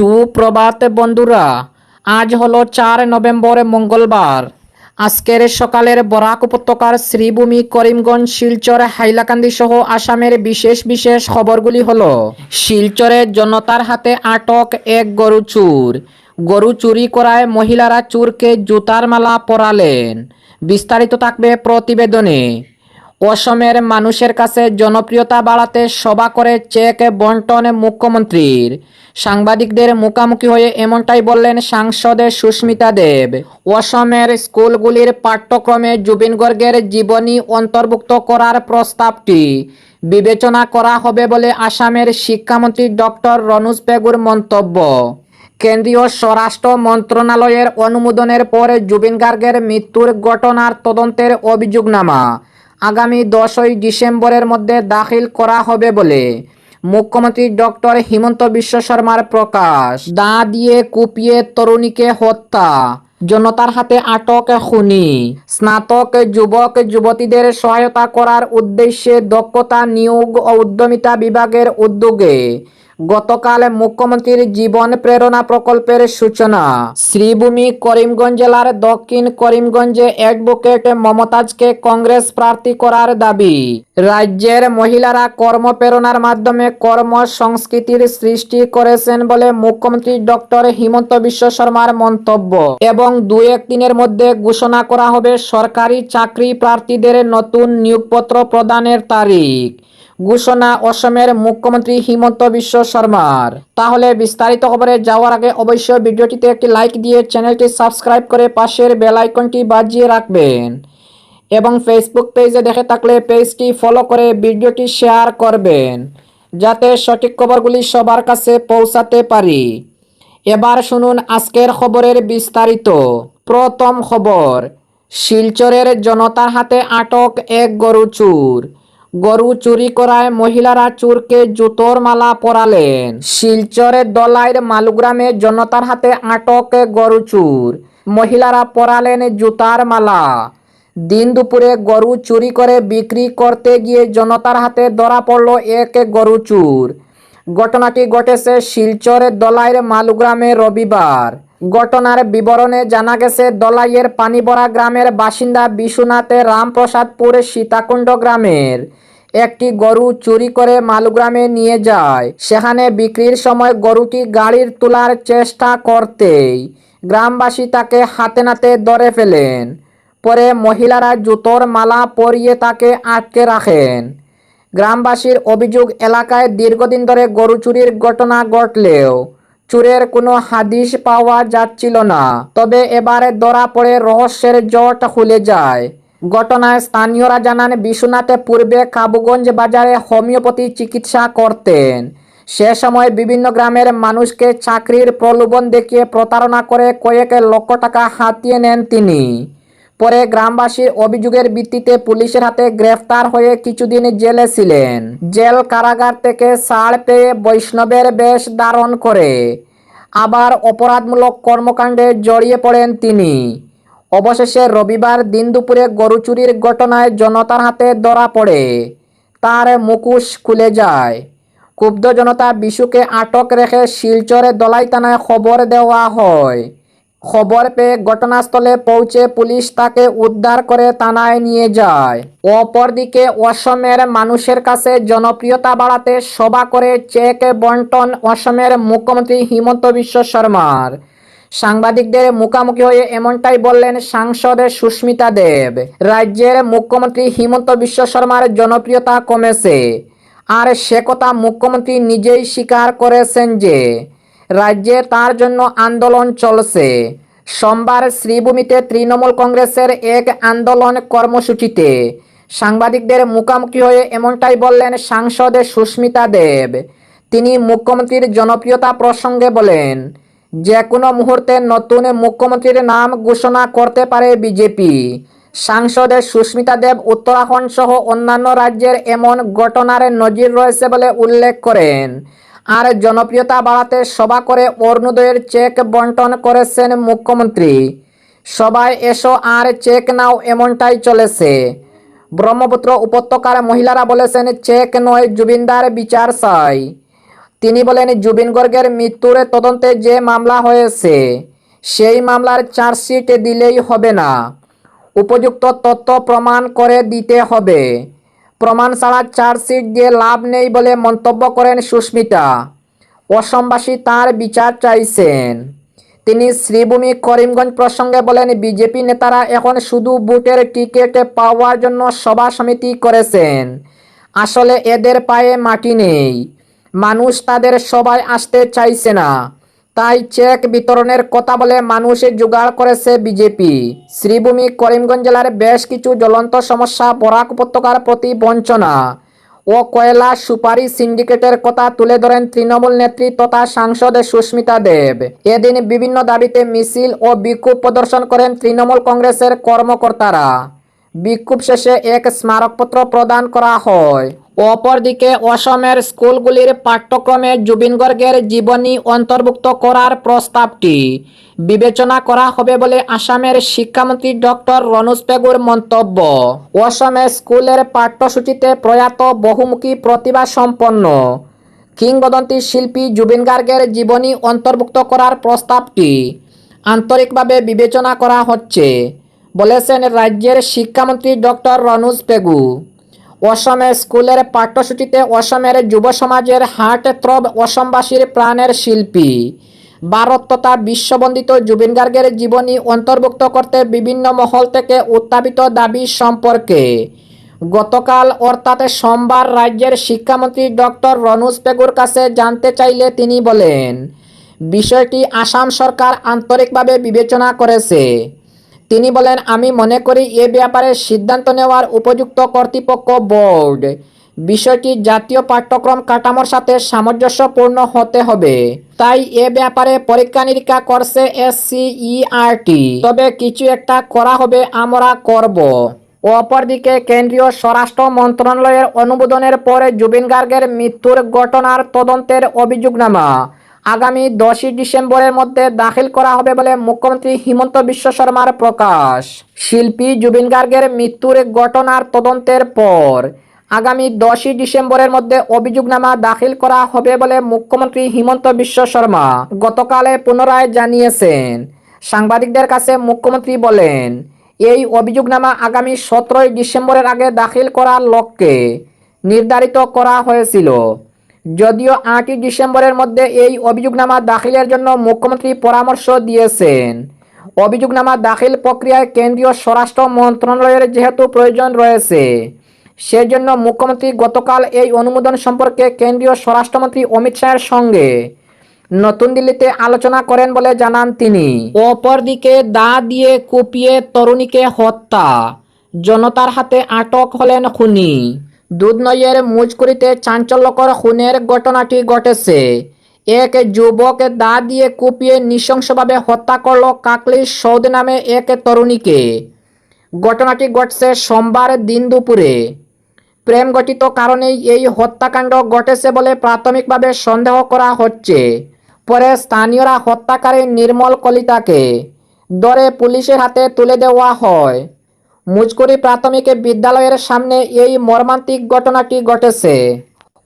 সুপ্রভাত বন্ধুরা, আজ হলো চার নভেম্বর, মঙ্গলবার। আজকের সকালের বরাক উপত্যকার শ্রীভূমি করিমগঞ্জ, শিলচর, হাইলাকান্দি সহ আসামের বিশেষ বিশেষ খবরগুলি হলো, শিলচরে জনতার হাতে আটক এক গরু চুর। গরু চুরি করায় মহিলারা চুরকে জুতার মালা পরালেন। বিস্তারিত থাকবে প্রতিবেদনে। অসমের মানুষের কাছে জনপ্রিয়তা বাড়াতে সভা করে চেক বন্টন মুখ্যমন্ত্রীর। সাংবাদিকদের মুখামুখি হয়ে এমনটাই বললেন সাংসদে সুস্মিতা দেব। অসমের স্কুলগুলির পাঠ্যক্রমে জুবিন গর্গের জীবনী অন্তর্ভুক্ত করার প্রস্তাবটি বিবেচনা করা হবে বলে আসামের শিক্ষামন্ত্রী ডক্টর রনুজ পেগুর মন্তব্য। কেন্দ্রীয় স্বরাষ্ট্র মন্ত্রণালয়ের অনুমোদনের পরে জুবিন গার্গের মৃত্যুর ঘটনার তদন্তের অভিযোগনামা আগামী দশই ডিসেম্বরের মধ্যে দাখিল করা হবে বলে মুখ্যমন্ত্রী ডক্টর হিমন্ত বিশ্ব শর্মার প্রকাশ। দা দিয়ে কুপিয়ে তরুণীকে হত্যা, জনতার হাতে আটক খুনি। স্নাতক যুবক, যুবতীদের সহায়তা করার উদ্দেশ্যে দক্ষতা নিয়োগ ও উদ্যমিতা বিভাগের উদ্যোগে গতকাল মুখ্যমন্ত্রীর জীবন প্রেরণা প্রকল্পের সূচনা। শ্রীভূমি করিমগঞ্জ জেলার দক্ষিণ করিমগঞ্জে অ্যাডভোকেট মমতাজকে কংগ্রেস প্রার্থী করার দাবি। রাজ্যের মহিলারা কর্মপ্রেরণার মাধ্যমে কর্ম সংস্কৃতির সৃষ্টি করেছেন বলে মুখ্যমন্ত্রী ডক্টর হিমন্ত বিশ্ব শর্মার মন্তব্য। এবং দু এক দিনের মধ্যে ঘোষণা করা হবে সরকারি চাকরি প্রার্থীদের নতুন নিয়োগপত্র প্রদানের তারিখ। ঘোষণা অসমের মুখ্যমন্ত্রী হিমন্ত বিশ্ব শর্মার। তাহলে বিস্তারিত খবরে যাওয়ার আগে অবশ্যই ভিডিওটিতে একটি লাইক দিয়ে চ্যানেলটি সাবস্ক্রাইব করে পাশের বেল আইকনটি বাজিয়ে রাখবেন এবং ফেসবুক পেজে দেখে থাকলে পেজটি ফলো করে ভিডিওটি শেয়ার করবেন, যাতে সঠিক খবরগুলি সবার কাছে পৌঁছাতে পারি। এবার শুনুন আজকের খবরের বিস্তারিত। প্রথম খবর, শিলচরের জনতার হাতে আটক এক গরু চুর গরু চুরি করায় মহিলারা চুরকে জুতোর মালা পরালেন। শিলচরের দলাইর মালুগ্রামে জনতার হাতে আটক গরু চুর। মহিলারা পরালেন জুতার মালা। দিন দুপুরে গরু চুরি করে বিক্রি করতে গিয়ে জনতার হাতে ধরা পড়ল এক গরু চুর। ঘটনাটি ঘটেছে শিলচরের দলাইয়ের মালুগ্রামে রবিবার। ঘটনার বিবরণে জানা গেছে, দলাইয়ের পানিবরা গ্রামের বাসিন্দা বিশ্বনাথে রামপ্রসাদপুর সীতাকুণ্ড গ্রামের একটি গরু চুরি করে মালুগ্রামে নিয়ে যায়। সেখানে বিক্রির সময় গরুটি গাড়ির তোলার চেষ্টা করতেই গ্রামবাসী তাকে হাতে নাতে ধরে ফেলেন। পরে মহিলারা জুতোর মালা পরিয়ে তাকে আটকে রাখেন। গ্রামবাসীর অভিযোগ, এলাকায় দীর্ঘদিন ধরে গরু চুরির ঘটনা ঘটলেও চুরের কোনো হাদিস পাওয়া যাচ্ছিল না। তবে এবারে ধরা পড়ে রহস্যের জট খুলে যায়। ঘটনায় স্থানীয়রা জানান, বিশ্বনাথে পূর্বে কাবুগঞ্জ বাজারে হোমিওপ্যাথি চিকিৎসা করতেন। সে সময় বিভিন্ন গ্রামের মানুষকে চাকরির প্রলোভন দেখিয়ে প্রতারণা করে কয়েক লক্ষ টাকা হাতিয়ে নেন তিনি। পরে গ্রামবাসীর অভিযোগের ভিত্তিতে পুলিশের হাতে গ্রেফতার হয়ে কিছুদিন জেলে ছিলেন। জেল কারাগার থেকে ছাড় পেয়ে বৈষ্ণবের বেশ ধারণ করে। আবার অপরাধমূলক কর্মকাণ্ডে জড়িয়ে পড়েন তিনি। অবশেষে রবিবার দিন দুপুরে গরু চুরির ঘটনায় জনতার হাতে ধরা পড়ে। তার মুকুশ খুলে যায়। ক্ষুব্ধ জনতা বিশুকে আটক রেখে শিলচরে দলাই থানায় খবর দেওয়া হয়। খবর পেয়ে ঘটনাস্থলে পৌঁছে পুলিশ তাকে উদ্ধার করে থানায় নিয়ে যায়। অপরদিকে অসমের মানুষের কাছে জনপ্রিয়তা বাড়াতে সভা করে চেক বন্টন অসমের মুখ্যমন্ত্রী হিমন্ত বিশ্ব শর্মার। সাংবাদিকদের মুখোমুখি হয়ে এমনটাই বললেন সাংসদ সুস্মিতা দেব। রাজ্যের মুখ্যমন্ত্রী হিমন্ত বিশ্ব শর্মার জনপ্রিয়তা কমেছে। আর সে কথা মুখ্যমন্ত্রী নিজেই স্বীকার করেছেন যে রাজ্যে তার জন্য আন্দোলন চলছে। সোমবার শ্রীভূমিতে তৃণমূল কংগ্রেসের এক আন্দোলন কর্মসূচিতে সাংবাদিকদের মুখোমুখি হয়ে এমনটাই বললেন সাংসদ সুস্মিতা দেব। তিনি মুখ্যমন্ত্রীর জনপ্রিয়তা প্রসঙ্গে বলেন যে কোনো মুহূর্তে নতুন মুখ্যমন্ত্রীর নাম ঘোষণা করতে পারে বিজেপি। সাংসদ সুস্মিতা দেব উত্তরাখণ্ড সহ অন্যান্য রাজ্যের এমন ঘটনার নজির রয়েছে বলে উল্লেখ করেন। আর জনপ্রিয়তা বাড়াতে সভা করে অরুণোদয়ের চেক বন্টন করেছেন মুখ্যমন্ত্রী। সবাই এসো আর চেক নাও, এমনটাই চলেছে। ব্রহ্মপুত্র উপত্যকার মহিলারা বলেছেন, চেক নয়, জুবিনদার বিচার চাই। তিনি বলেন, জুবিন গর্গের মৃত্যুর তদন্তে যে মামলা হয়েছে, সেই মামলার চার্জশিট দিলেই হবে না। উপযুক্ত তথ্য প্রমাণ করে দিতে হবে। প্রমাণ ছাড়া চার্জশিট দিয়ে লাভ নেই বলে মন্তব্য করেন সুস্মিতা। অসমবাসী তার বিচার চাইছেন। তিনি শ্রীভূমি করিমগঞ্জ প্রসঙ্গে বলেন, বিজেপি নেতারা এখন শুধু বুটের টিকিট পাওয়ার জন্য সভা সমিতি করেছেন। আসলে এদের পায়ে মাটি নেই। মানুষ তাদের সবাই আসতে চাইছে না। তাই চেক বিতরণের কথা বলে মানুষ জোগাড় করেছে বিজেপি। শ্রীভূমি, করিমগঞ্জ জেলার বেশ কিছু জ্বলন্ত সমস্যা, বরাক উপত্যকার প্রতি বঞ্চনা ও কয়লা সুপারি সিন্ডিকেটের কথা তুলে ধরেন তৃণমূল নেত্রী তথা সাংসদ সুস্মিতা দেব। এদিন বিভিন্ন দাবিতে মিছিল ও বিক্ষোভ প্রদর্শন করেন তৃণমূল কংগ্রেসের কর্মকর্তারা। বিক্ষোভ শেষে এক স্মারকপত্র প্রদান করা হয়। অপরদিকে অসমের স্কুলগুলির পাঠ্যক্রমে জুবিন গর্গের জীবনী অন্তর্ভুক্ত করার প্রস্তাবটি বিবেচনা করা হবে বলে আসামের শিক্ষামন্ত্রী ডক্টর রনুজ পেগুর মন্তব্য। অসমে স্কুলের পাঠ্যসূচিতে প্রয়াত বহুমুখী প্রতিভা সম্পন্ন কিংবদন্তি শিল্পী জুবিন গার্গের জীবনী অন্তর্ভুক্ত করার প্রস্তাবটি আন্তরিকভাবে বিবেচনা করা হচ্ছে, বলেছেন রাজ্যের শিক্ষামন্ত্রী ডক্টর রনুজ পেগু। অসমে স্কুলের পাঠ্যসূচিতে অসমের যুব সমাজের হার্ট থ্রব অসমবাসীর প্রাণের শিল্পী। ভারত তথা বিশ্ববন্দিত জুবিন গার্গের জীবনী অন্তর্ভুক্ত করতে বিভিন্ন মহল থেকে উত্থাপিত দাবি সম্পর্কে। গতকাল, অর্থাৎ সোমবার, রাজ্যের শিক্ষামন্ত্রী ডক্টর রনোজ পেগুর কাছে জানতে চাইলে তিনি বলেন, বিষয়টি আসাম সরকার আন্তরিকভাবে বিবেচনা করেছে। তিনি বলেন, আমি মনে করি এ ব্যাপারে সিদ্ধান্ত নেওয়ার উপযুক্ত কর্তৃপক্ষ বোর্ড। বিষয়টি জাতীয় পাঠ্যক্রম কাঠামোর সাথে সামঞ্জস্যপূর্ণ হতে হবে। তাই এ ব্যাপারে পরীক্ষা নিরীক্ষা করছে এসসিইআরটি তবে কিছু একটা করা হবে, আমরা করব। অপরদিকে কেন্দ্রীয় স্বরাষ্ট্র মন্ত্রণালয়ের অনুমোদনের পরে জুবিন গার্গের মৃত্যুর ঘটনার তদন্তের অভিযোগনামা আগামী দশই ডিসেম্বরের মধ্যে দাখিল করা হবে বলে মুখ্যমন্ত্রী হিমন্ত বিশ্ব শর্মার প্রকাশ। শিল্পী জুবিন গার্গের মৃত্যুর ঘটনার তদন্তের পর আগামী দশই ডিসেম্বরের মধ্যে অভিযোগনামা দাখিল করা হবে বলে মুখ্যমন্ত্রী হিমন্ত বিশ্ব শর্মা গতকালে পুনরায় জানিয়েছেন। সাংবাদিকদের কাছে মুখ্যমন্ত্রী বলেন, এই অভিযোগনামা আগামী সতেরোই ডিসেম্বরের আগে দাখিল করার লক্ষ্যে নির্ধারিত করা হয়েছিল। যদিও আটই ডিসেম্বরের মধ্যে এই অভিযোগনামা দাখিলের জন্য মুখ্যমন্ত্রী পরামর্শ দিয়েছেন। অভিযোগনামা দাখিল প্রক্রিয়ায় কেন্দ্রীয় স্বরাষ্ট্র মন্ত্রণালয়ের যেহেতু প্রয়োজন রয়েছে, সেজন্য মুখ্যমন্ত্রী গতকাল এই অনুমোদন সম্পর্কে কেন্দ্রীয় স্বরাষ্ট্রমন্ত্রী অমিত শাহের সঙ্গে নতুন দিল্লিতে আলোচনা করেন বলে জানান তিনি। অপরদিকে দা দিয়ে কুপিয়ে তরুণীকে হত্যা, জনতার হাতে আটক হলেন খুনি। দুধনইয়ের মুজকুরিতে চাঞ্চল্যকর খুনের ঘটনাটি ঘটেছে। এক যুবক দা দিয়ে কুপিয়ে নৃশংসভাবে হত্যা করল কাকলি সৌদ নামে এক তরুণীকে। ঘটনাটি ঘটছে সোমবার দিন দুপুরে। প্রেম গঠিত কারণেই এই হত্যাকাণ্ড ঘটেছে বলে প্রাথমিকভাবে সন্দেহ করা হচ্ছে। পরে স্থানীয়রা হত্যাকারী নির্মল কলিতাকে দরে পুলিশের হাতে তুলে দেওয়া হয়। মুজকুরি প্রাথমিক বিদ্যালয়ের সামনে এই মর্মান্তিক ঘটনাটি ঘটেছে।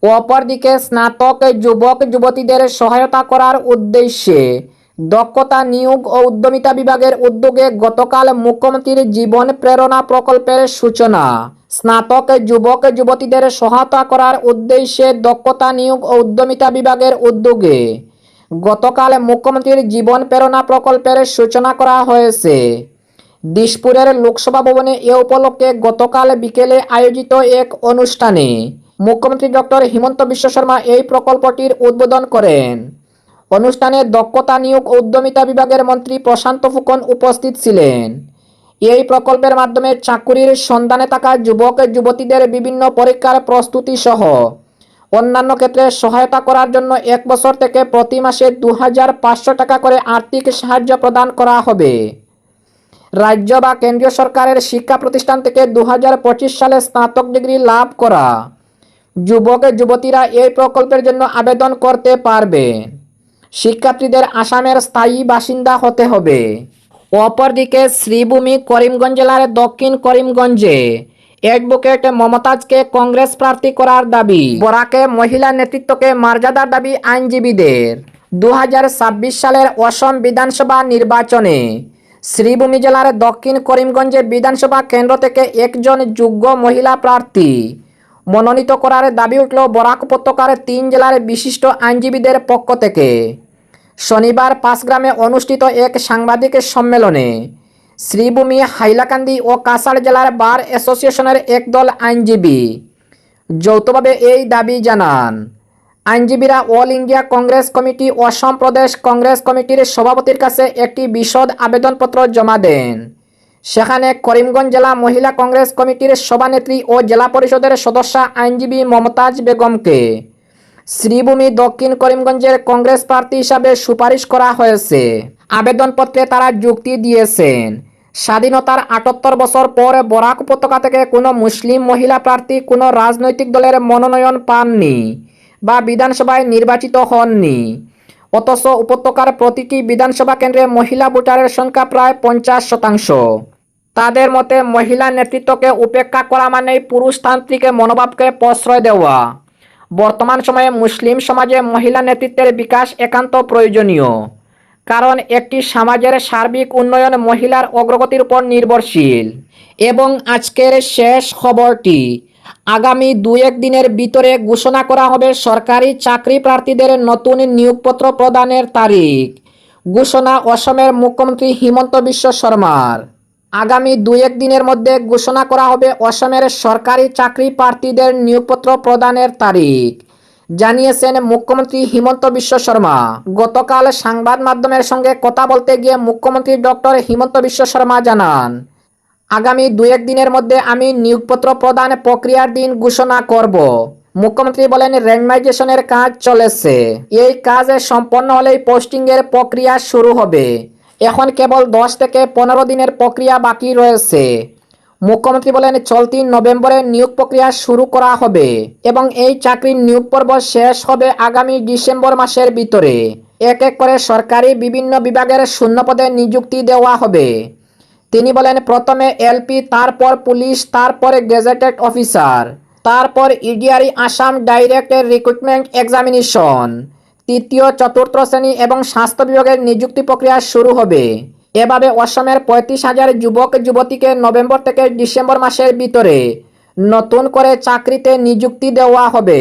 অপরদিকে স্নাতক যুবক যুবতীদের সহায়তা করার উদ্দেশ্যে দক্ষতা নিয়োগ ও উদ্যমিতা বিভাগের উদ্যোগে গতকাল মুখ্যমন্ত্রীর জীবন প্রেরণা প্রকল্পের সূচনা। স্নাতক যুবক যুবতীদের সহায়তা করার উদ্দেশ্যে দক্ষতা নিয়োগ ও উদ্যমিতা বিভাগের উদ্যোগে গতকাল মুখ্যমন্ত্রীর জীবন প্রেরণা প্রকল্পের সূচনা করা হয়েছে। দিশপুরের লোকসভা ভবনে এ উপলক্ষে গতকাল বিকেলে আয়োজিত এক অনুষ্ঠানে মুখ্যমন্ত্রী ডক্টর হিমন্ত বিশ্ব শর্মা এই প্রকল্পটির উদ্বোধন করেন। অনুষ্ঠানে দক্ষতা নিয়োগ উদ্যমিতা বিভাগের মন্ত্রী প্রশান্ত ফুকন উপস্থিত ছিলেন। এই প্রকল্পের মাধ্যমে চাকুরির সন্ধানে থাকা যুবক, যুবতীদের বিভিন্ন পরীক্ষার প্রস্তুতি সহ অন্যান্য ক্ষেত্রে সহায়তা করার জন্য এক বছর থেকে প্রতি মাসে দু হাজার পাঁচশো টাকা করে আর্থিক সাহায্য প্রদান করা হবে। রাজ্য বা কেন্দ্রীয় সরকারের শিক্ষা প্রতিষ্ঠান থেকে দু হাজার পঁচিশ সালে স্নাতক ডিগ্রি লাভ করা। যুবক যুবতীরা এই প্রকল্পের জন্য আবেদন করতে পারবে। শিক্ষার্থীদের আসামের স্থায়ী বাসিন্দা হতে হবে। অপরদিকে শ্রীভূমি করিমগঞ্জ জেলার দক্ষিণ করিমগঞ্জে অ্যাডভোকেট মমতাজকে কংগ্রেস প্রার্থী করার দাবি। বরাকে মহিলা নেতৃত্বকে মর্যাদার দাবি আইনজীবীদের। দু হাজার ছাব্বিশ সালের অসম বিধানসভা নির্বাচনে শ্রীভূমি জেলার দক্ষিণ করিমগঞ্জে বিধানসভা কেন্দ্র থেকে একজন যোগ্য মহিলা প্রার্থী মনোনীত করার দাবি উঠল বরাক উপত্যকার তিন জেলার বিশিষ্ট আইনজীবীদের পক্ষ থেকে। শনিবার পাঁচগ্রামে অনুষ্ঠিত এক সাংবাদিক সম্মেলনে শ্রীভূমি, হাইলাকান্দি ও কাছাড় জেলার বার অ্যাসোসিয়েশনের একদল আইনজীবী যৌথভাবে এই দাবি জানান। আইনজীবীরা all India Congress committee Asom প্রদেশ কংগ্রেস কমিটির সভাপতির কাছে একটি বিশদ আবেদনপত্র জমা দেন। সেখানে করিমগঞ্জ জেলা মহিলা কংগ্রেস কমিটির সভানেত্রী ও জেলা পরিষদের সদস্য আইনজীবী মমতাজ বেগমকে শ্রীভূমি দক্ষিণ করিমগঞ্জের কংগ্রেস প্রার্থী হিসাবে সুপারিশ করা হয়েছে। আবেদনপত্রে তারা যুক্তি দিয়েছেন, স্বাধীনতার আটাত্তর বছর পর বরাক উপত্যকা থেকে কোনো মুসলিম মহিলা প্রার্থী কোনো রাজনৈতিক দলের মনোনয়ন পাননি। বা বিধানসভায় নির্বাচিত হননি। অথচ উপত্যকার প্রতিটি বিধানসভা কেন্দ্রে মহিলা ভোটারের সংখ্যা প্রায় পঞ্চাশ শতাংশ। তাদের মতে, মহিলা নেতৃত্বকে উপেক্ষা করা মানেই পুরুষতান্ত্রিক মনোভাবকে প্রশ্রয় দেওয়া। বর্তমান সময়ে মুসলিম সমাজে মহিলা নেতৃত্বের বিকাশ একান্ত প্রয়োজনীয়। কারণ একটি সমাজের সার্বিক উন্নয়ন মহিলার অগ্রগতির উপর নির্ভরশীল। এবং আজকের শেষ খবরটি আগামী দু এক দিনের ভিতরে ঘোষণা করা হবে সরকারি চাকরি প্রার্থীদের নতুন নিয়োগপত্র প্রদানের তারিখ। ঘোষণা অসমের মুখ্যমন্ত্রী হিমন্ত বিশ্ব শর্মার। আগামী দু এক দিনের মধ্যে ঘোষণা করা হবে অসমের সরকারি চাকরি প্রার্থীদের নিয়োগপত্র প্রদানের তারিখ। জানিয়েছেন মুখ্যমন্ত্রী হিমন্ত বিশ্ব শর্মা। গতকাল সংবাদ মাধ্যমের সঙ্গে কথা বলতে গিয়ে মুখ্যমন্ত্রী ডক্টর হিমন্ত বিশ্ব শর্মা জানান আগামী দু এক দিনের মধ্যে আমি নিয়োগপত্র প্রদান প্রক্রিয়ার দিন ঘোষণা করব। মুখ্যমন্ত্রী বলেন র্যান্ডমাইজেশনের কাজ চলেছে। এই কাজ সম্পন্ন হলেই পোস্টিংয়ের প্রক্রিয়া শুরু হবে। এখন কেবল দশ থেকে পনেরো দিনের প্রক্রিয়া বাকি রয়েছে। মুখ্যমন্ত্রী বলেন, চলতি নভেম্বরে নিয়োগ প্রক্রিয়া শুরু করা হবে এবং এই চাকরির নিয়োগ পর্ব শেষ হবে আগামী ডিসেম্বর মাসের ভিতরে। এক এক করে সরকারি বিভিন্ন বিভাগের শূন্যপদে নিযুক্তি দেওয়া হবে। তিনি বলেন, প্রথমে এলপি, তারপর পুলিশ, তারপরে গেজেটেড অফিসার, তারপর ADRE Assam direct recruitment examination, তৃতীয়, চতুর্থ শ্রেণি এবং স্বাস্থ্য বিভাগের নিযুক্তি প্রক্রিয়া শুরু হবে। এভাবে অসমের পঁয়ত্রিশ হাজার যুবক, যুবতীকে নভেম্বর থেকে ডিসেম্বর মাসের ভিতরে নতুন করে চাকরিতে নিযুক্তি দেওয়া হবে।